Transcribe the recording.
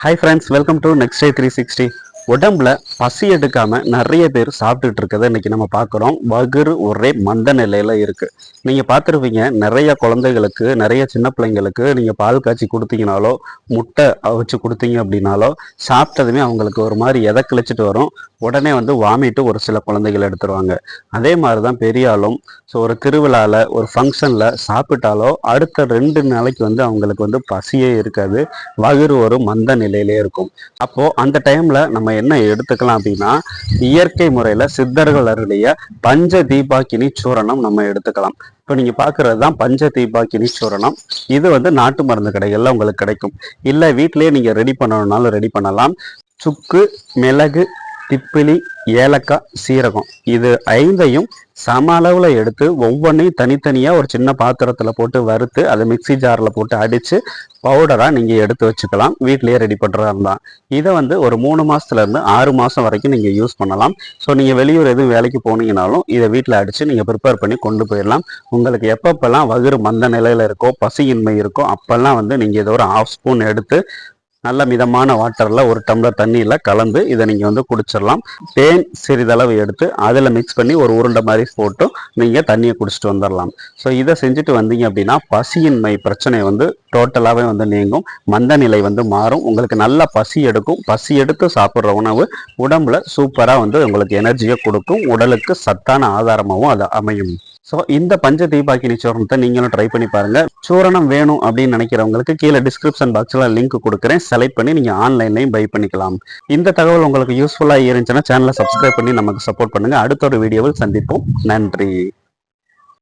hi friends welcome to next day three sixty உடம்புல பசி எடுக்காம நிறைய பேர் சாப்பிட்டுட்டு இருக்கதை இன்னைக்கு நம்ம பார்க்குறோம். வகுறு ஒரே மந்த நிலையில இருக்கு. நீங்க பார்த்துருப்பீங்க நிறைய குழந்தைகளுக்கு நிறைய சின்ன பிள்ளைங்களுக்கு நீங்க பால் காய்ச்சி கொடுத்தீங்கனாலோ முட்டை வச்சு கொடுத்தீங்க அப்படின்னாலோ சாப்பிட்டதுமே அவங்களுக்கு ஒரு மாதிரி எதை கிழிச்சிட்டு வரும். உடனே வந்து வாமிட்டு ஒரு சில குழந்தைகள் எடுத்துருவாங்க. அதே மாதிரி தான் பெரியாலும் ஸோ ஒரு திருவிழாவில் ஒரு ஃபங்க்ஷனில் சாப்பிட்டாலோ அடுத்த ரெண்டு நாளைக்கு வந்து அவங்களுக்கு வந்து பசியே இருக்காது. வகுறு ஒரு மந்த நிலையிலே இருக்கும். அப்போது அந்த டைமில் நம்ம என்ன எடுத்துக்கலாம் அப்படின்னா இயற்கை முறையில் சித்தர்களுடைய பஞ்ச தீபாக்கினி சூரணம் நம்ம எடுத்துக்கலாம். இப்போ நீங்கள் பார்க்குறது தான் பஞ்ச தீபாக்கினி சூரணம். இது வந்து நாட்டு மருந்து கடைகளில் உங்களுக்கு கிடைக்கும். இல்லை வீட்டிலேயே நீங்கள் ரெடி பண்ணணும்னாலும் ரெடி பண்ணலாம். சுக்கு மிளகு திப்பிலி ஏலக்காய் சீரகம். இது ஐந்தையும் சம அளவில் எடுத்து ஒவ்வொன்றையும் தனித்தனியாக ஒரு சின்ன பாத்திரத்தில் போட்டு வறுத்து அதை மிக்சி ஜாரில் போட்டு அடித்து பவுடராக நீங்கள் எடுத்து வச்சுக்கலாம். வீட்லேயே ரெடி பண்ணுறதா இருந்தால் இதை வந்து ஒரு மூணு மாதத்துலேருந்து ஆறு மாதம் வரைக்கும் நீங்கள் யூஸ் பண்ணலாம். ஸோ நீங்கள் வெளியூர் எதுவும் வேலைக்கு போனீங்கனாலும் இதை வீட்டில் அடித்து நீங்கள் ப்ரிப்பேர் பண்ணி கொண்டு போயிடலாம். உங்களுக்கு எப்பப்பெல்லாம் வகுறு மந்த நிலையில் இருக்கோ பசியின்மை இருக்கோ அப்போல்லாம் வந்து நீங்கள் இதை ஒரு ஆஃப் ஸ்பூன் எடுத்து நல்ல மிதமான வாட்டரில் ஒரு டம்ளர் தண்ணியில் கலந்து இதை நீங்கள் வந்து குடிச்சிடலாம். தேன் சிறிதளவு எடுத்து அதில் மிக்ஸ் பண்ணி ஒரு உருண்டை மாதிரி போட்டு நீங்கள் தண்ணியை குடிச்சிட்டு வந்துடலாம். ஸோ இதை செஞ்சுட்டு வந்தீங்க அப்படின்னா பசியின்மை பிரச்சனை வந்து டோட்டலாகவே வந்து நீங்கும். மந்த நிலை வந்து மாறும். உங்களுக்கு நல்ல பசி எடுக்கும். பசி எடுத்து சாப்பிட்ற உணவு உடம்புல சூப்பராக வந்து உங்களுக்கு எனர்ஜியை கொடுக்கும். உடலுக்கு சத்தான ஆதாரமாகவும் அது அமையும். ஸோ இந்த பஞ்ச தீபாக்கினி சூரணத்தை நீங்களும் ட்ரை பண்ணி பாருங்க. சூரணம் வேணும் அப்படின்னு நினைக்கிறவங்களுக்கு கீழே டிஸ்கிரிப்ஷன் பாக்ஸில் லிங்க் கொடுக்குறேன். செலக்ட் பண்ணி நீங்கள் ஆன்லைன்லையும் பை பண்ணிக்கலாம். இந்த தகவல் உங்களுக்கு யூஸ்ஃபுல்லாக இருந்துச்சுன்னா சேனலை சப்ஸ்கிரைப் பண்ணி நமக்கு சப்போர்ட் பண்ணுங்க. அடுத்த ஒரு வீடியோவில் சந்திப்போம். நன்றி.